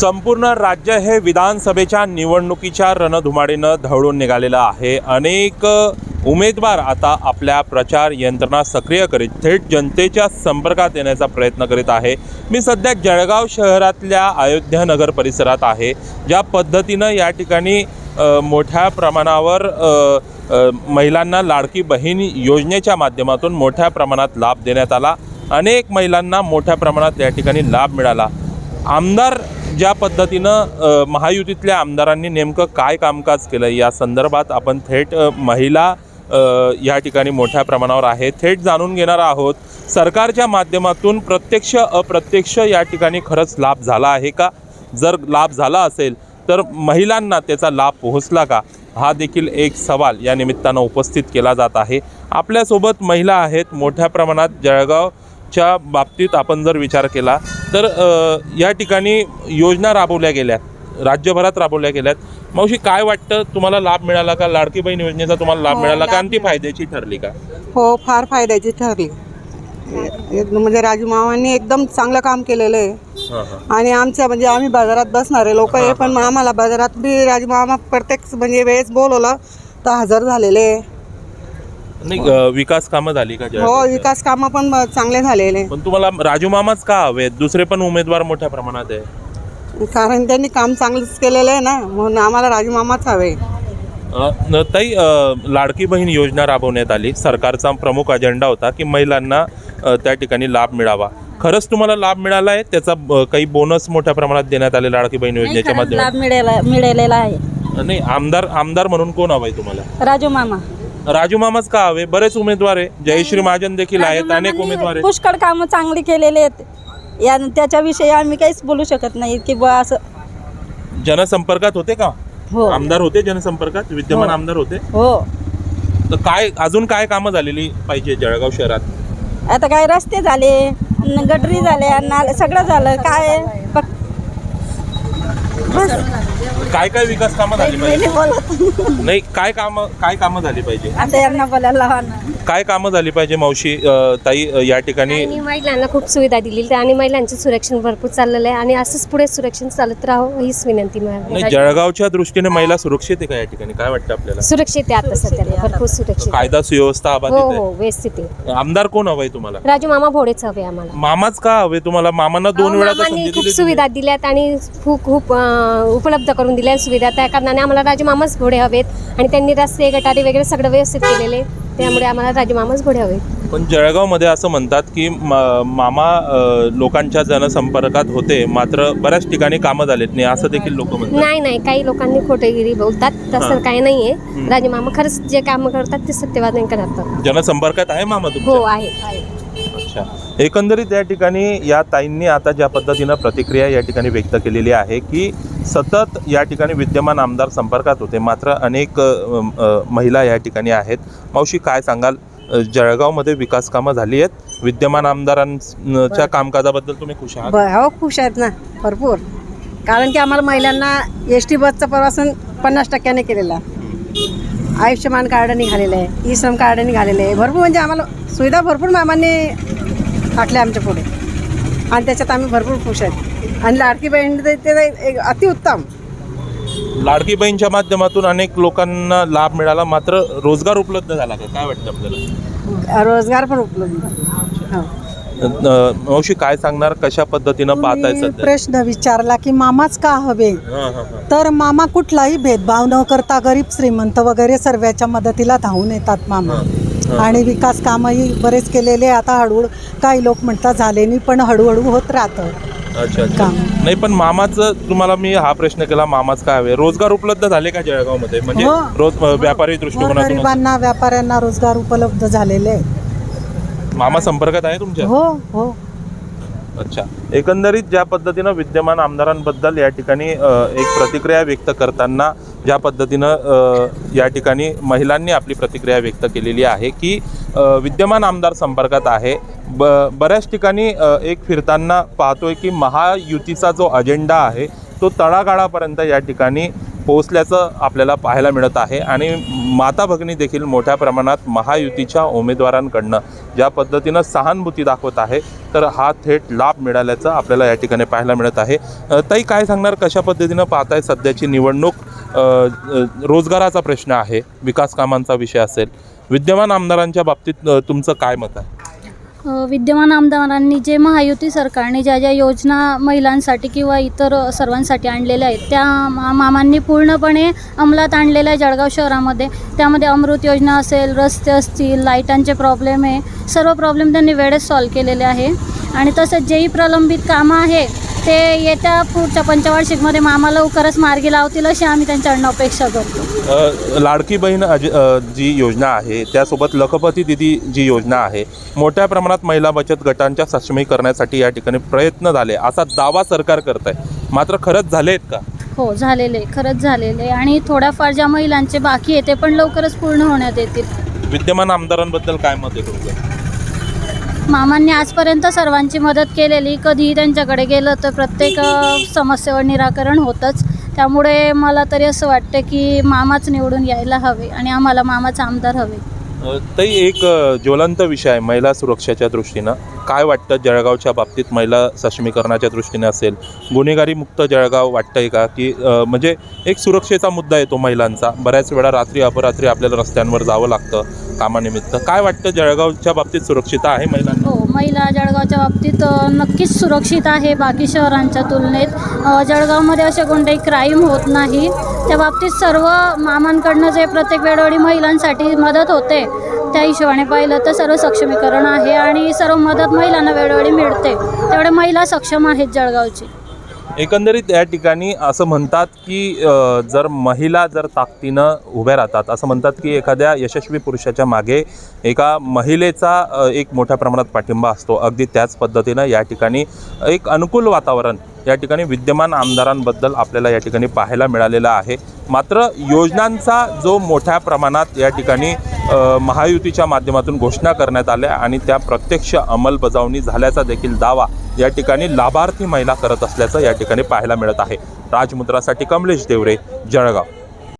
संपूर्ण राज्य हे विधानसभेच्या निवडणुकीच्या रणधुमाडीनं धवळून निघालेलं आहे. अनेक उमेदवार आता आपल्या प्रचार यंत्रणा सक्रिय करीत थेट जनतेच्या संपर्कात येण्याचा प्रयत्न करीत आहे. मी सध्या जळगाव शहरातल्या अयोध्यानगर परिसरात आहे ज्या पद्धतीनं या ठिकाणी मोठ्या प्रमाणावर महिलांना लाडकी बहीण योजनेच्या माध्यमातून मोठ्या प्रमाणात लाभ देण्यात आला. अनेक महिलांना मोठ्या प्रमाणात या ठिकाणी लाभ मिळाला. आमदार ज्या पद्धतीनं महायुतीतल्या आमदारांनी नेमकं काय कामकाज केलं या संदर्भात आपण थेट महिला या ठिकाणी मोठ्या प्रमाणावर आहे थेट जाणून घेणार आहोत. सरकारच्या माध्यमातून प्रत्यक्ष अप्रत्यक्ष या ठिकाणी खरंच लाभ झाला आहे का? जर लाभ झाला असेल तर महिलांना त्याचा लाभ पोहोचला का? हा देखील एक सवाल या निमित्तानं उपस्थित केला जात आहे. आपल्यासोबत महिला आहेत मोठ्या प्रमाणात जळगाव जळगावच्या बाबतीत आपण जर विचार केला तर या ठिकाणी योजना राबवल्या गेल्यात राज्यभरात राबवल्या गेल्यात. मावशी काय वाटतं? तुम्हाला लाभ मिळाला का? लाडकी बहीण योजनेचा तुम्हाला लाभ हो, मिळाला का? आणि ती फायद्याची ठरली का? हो फार फायद्याची ठरली. एक- म्हणजे राजू मामांनी एकदम चांगलं काम केलेलं आहे. आणि आमच्या म्हणजे आम्ही बाजारात बसणारे लोक आहे पण आम्हाला बाजारात बी राजू मामा प्रत्येक म्हणजे वेळेस बोलवलं तर हजर झालेले. आहे. नाही विकास कामं झाली का हो? विकास कामं पण चांगले झालेले. पण तुम्हाला राजू मामाच का हवे? दुसरे पण उमेदवार मोठ्या प्रमाणात आहे. कारण त्यांनी काम चांगलंच केलेलं आहे ना म्हणून आम्हाला राजू मामाच हवे. अ, न- ताई अ, लाडकी बहीण योजना राबवण्यात आली. सरकारचा प्रमुख अजेंडा होता की महिलांना अ, त्या ठिकाणी लाभ मिळावा. खरंच तुम्हाला लाभ मिळाला आहे? त्याचा अ, काही बोनस मोठ्या प्रमाणात देण्यात आले लाडकी बहीण योजनेच्या खरंच लाभ मिळाला मिळालेला आहे. नाही आमदार आमदार म्हणून कोण हवंय तुम्हाला? राजू मामा. राजू मामाच का हवे? बरेच उमेदवार आहे. जयश्री महाजन देखील आहेत अनेक उमेदवार आहेत. पुष्कळ कामं चांगली केलेली आहेत. या त्याच्याविषयी आम्ही काहीच बोलू शकत नाही की बा असं. जनसंपर्कात होते का? हो. आमदार होते जनसंपर्कात? विद्यमान हो. आमदार होते? हो. तर काय अजून काय कामं झालेली पाहिजे जळगाव शहरात? आता काय रस्ते झाले न गटरी झाल्या नाले सगळं झालं. काय फक्त काय काय विकास कामं झाली पाहिजे? नाही काय कामं काय कामं झाली पाहिजे? आता यांना बोलायला लावा ना. काय कामं झाली पाहिजे मावशी अ, ताई अ, या ठिकाणी? आणि महिलांना खूप सुविधा दिलेली आणि महिलांचे सुरक्षण भरपूर चाललेलं आहे. आणि असंच पुढे सुरक्षण चालत राहो हीच विनंती नाही मला जळगावच्या दृष्टीने महिला सुरक्षित आहे का या ठिकाणी? काय वाटतं आपल्याला? सुरक्षित आहे आता सध्याला भरपूर सुरक्षित आहे. कायदा सुव्यवस्था हो अबाधित हो आहे. व्यवस्थित आहे. आमदार कोण हवंय तुम्हाला? राजू मामा भोडेच हवे आम्हाला. मामाच का हवे तुम्हाला? मामांना दोन वेळा तर मामांनी संधी खूप दिली सुविधा दिल्यात आणि खूप खूप अं, उपलब्ध करून दिल्या सुविधा त्या कारणाने आम्हाला राजू मामाच घोडे हवेत आणि त्यांनी रस्ते गटारी वगैरे सगळं व्यवस्थित केलेले. त्यामुळे आम्हाला राजू मामाच घोडे हवेत. पण जळगावमध्ये असं म्हणतात की म- मामा अ, लोकांच्या जनसंपर्कात होते मात्र बऱ्याच ठिकाणी कामं झालेत नाही असं देखील लोक म्हणतात. नाही नाही काही लोकांनी खोटेगिरी बोलतात हां. तसं काही नाहीये. राजू मामा खरंच जे काम करतात ते सत्यवादन करतात जनसंपर्कात आहे मामा हो तुमच्या आहे. अच्छा. एकंदरीत या ठिकाणी या ताईंनी आता ज्या पद्धतीनं प्रतिक्रिया या ठिकाणी व्यक्त केलेली आहे की सतत या ठिकाणी विद्यमान आमदार संपर्कात होते. मात्र अनेक महिला या ठिकाणी आहेत. मावशी काय सांगाल? जळगावमध्ये विकास कामं झाली आहेत. विद्यमान आमदारांच्या कामकाजाबद्दल तुम्ही खुश आहात? हो खुश आहेत ना. भरपूर. कारण की आम्हाला महिलांना एस टी बसचा प्रवासन पन्नास टक्क्याने केलेला. आयुष्यमान कार्ड निघालेलं आहे ई श्रम कार्ड निघालेलं आहे. भरपूर म्हणजे आम्हाला सुविधा भरपूर मामांनी टाकल्या आमच्या पुढे. आणि त्याच्यात आम्ही भरपूर खुश आहेत. आणि लाडकी बहीण ते ते एक अतिउत्तम लाडकी बहीणच्या माध्यमातून अनेक लोकांना लाभ मिळाला मात्र रोजगार उपलब्ध झाला का? काय वाटतं आपल्याला? रोजगार पण उपलब्ध हो. अ, मावशी काय सांगणार? कशा पद्धतीनं पाहताय तुम्ही सध्या? प्रश्न विचारला की मामाच का हवे हां, हां, हां. तर मामा कुठलाही भेदभाव न करता गरीब श्रीमंत वगैरे सर्वांच्या मदतीला धावून येतात मामा. आणि विकास कामही बरेच केलेले आता हळूहळू काही लोक म्हणतात झाले नाही पण हळूहळू होत राहतं. अच्छा अच्छा काम. नाही पण मामाचं तुम्हाला मी हा प्रश्न केला मामाच काय हवे रोजगार उपलब्ध झाले का जळगावमध्ये म्हणजे हो. रोज व्यापारी दृष्टिकोनातून गरिबांना व्यापाऱ्यांना रोजगार उपलब्ध झालेले आहेत. मामा संपर्कात आहे तुमच्या हो हो अच्छा एकंदरीत ज्या पद्धतीनं विद्यमान आमदारांबद्दल या ठिकाणी अ, एक प्रतिक्रिया व्यक्त करताना ज्या पद्धतीनं अ, या ठिकाणी महिलांनी आपली प्रतिक्रिया व्यक्त केलेली आहे की विद्यमान आमदार संपर्कात आहे. ब बऱ्याच ठिकाणी एक फिरताना पाहतोय की महायुतीचा जो अजेंडा आहे तो तळागाळापर्यंत या ठिकाणी पोहोचल्याचं आपल्याला पाहायला मिळत आहे आणि माता भगिनी देखील मोठ्या प्रमाणात महायुतीच्या उमेदवारांकडनं ज्या पद्धतीनं सहानुभूती दाखवत आहे तर हा थेट लाभ मिळाल्याचं आपल्याला या ठिकाणी पाहायला मिळत आहे. ताई काय सांगणार? कशा पद्धतीनं पाहताय सध्याची निवडणूक? रोजगाराचा प्रश्न आहे विकास कामांचा विषय असेल विद्यमान आमदारांच्या बाबतीत अ, तुमचं काय मत आहे? अ, विद्यमान आमदारांनी जे महायुती सरकारने ज्या ज्या योजना महिलांसाठी किंवा इतर सर्वांसाठी आणलेल्या आहेत त्या मा- मामांनी पूर्णपणे अंमलात आणलेल्या आहे जळगाव शहरामध्ये. त्यामध्ये अमृत योजना असेल रस्ते असतील लाईटांचे प्रॉब्लेम आहे सर्व प्रॉब्लेम त्यांनी वेळेत सॉल्व केलेले आहे. आणि तसंच जेही प्रलंबित कामं आहे ते येत्या पुढच्या पंचवार्षिकमध्ये मामा लवकरच मार्गी लावतील अशी आम्ही त्यांच्याकडनं अपेक्षा करतो. अ, लाडकी बहीण अज- अ, जी योजना आहे त्यासोबत लखपती दिदी जी योजना आहे मोठ्या प्रमाणात महिला बचत गटांच्या सक्षमीकरणासाठी या ठिकाणी प्रयत्न झाले असा दावा सरकार करत आहे मात्र खरंच झाले आहेत का? हो झालेले खरंच झालेले आणि थोड्याफार ज्या महिलांचे बाकी आहे ते पण लवकरच पूर्ण होण्यात येतील. विद्यमान आमदारांबद्दल काय मत आहे तुमचं? मामांनी आजपर्यंत सर्वांची मदत केलेली. कधीही त्यांच्याकडे गेलं तर प्रत्येक समस्येवर निराकरण होतंच. त्यामुळे मला तरी असं वाटतं की मामाच निवडून यायला हवे आणि आम्हाला मामाच आमदार हवे. तरी एक ज्वलंत विषय आहे महिला सुरक्षेच्या दृष्टीनं. काय वाटतं जळगावच्या बाबतीत महिला सक्षमीकरणाच्या दृष्टीने असेल? गुन्हेगारी मुक्त जळगाव वाटतंय का? की म्हणजे एक सुरक्षेचा मुद्दा येतो महिलांचा. बऱ्याच वेळा रात्री अपरात्री आपल्याला रस्त्यांवर जावं लागतं. कामानिमित्त. काय वाटतं जळगावच्या बाबतीत सुरक्षितता आहे महिलांना? हो महिला जळगावच्या बाबतीत अ, नक्कीच सुरक्षित आहे बाकी शहरांच्या तुलनेत. अ, जळगावमध्ये असे कोणतेही क्राईम होत नाही. त्या बाबतीत सर्व मामांकडनं जे प्रत्येक वेळोवेळी महिलांसाठी मदत होते त्या हिशोबाने पाहिलं तर सर्व सक्षमीकरण आहे आणि सर्व मदत महिलांना वेळोवेळी मिळते. तेवढे महिला सक्षम आहेत जळगावची. एकंदरीत या ठिकाणी असं म्हणतात की जर महिला जर ताकदीनं उभ्या राहतात असं म्हणतात की एखाद्या यशस्वी पुरुषाच्या मागे एका महिलेचा एक मोठ्या प्रमाणात पाठिंबा असतो. अगदी त्याच पद्धतीनं या ठिकाणी एक अनुकूल वातावरण या ठिकाणी विद्यमान आमदारांबद्दल आपल्याला या ठिकाणी पाहायला मिळालेलं आहे. मात्र योजनांचा जो मोठ्या प्रमाणात या ठिकाणी महायुतीच्या माध्यमातून घोषणा करण्यात आल्या आणि त्या प्रत्यक्ष अंमलबजावणी झाल्याचा देखील दावा या ठिकाणी लाभार्थी महिला करत असल्याचं या ठिकाणी पाहायला मिळत आहे. राजमुद्रासाठी कमलेश देवरे जळगाव.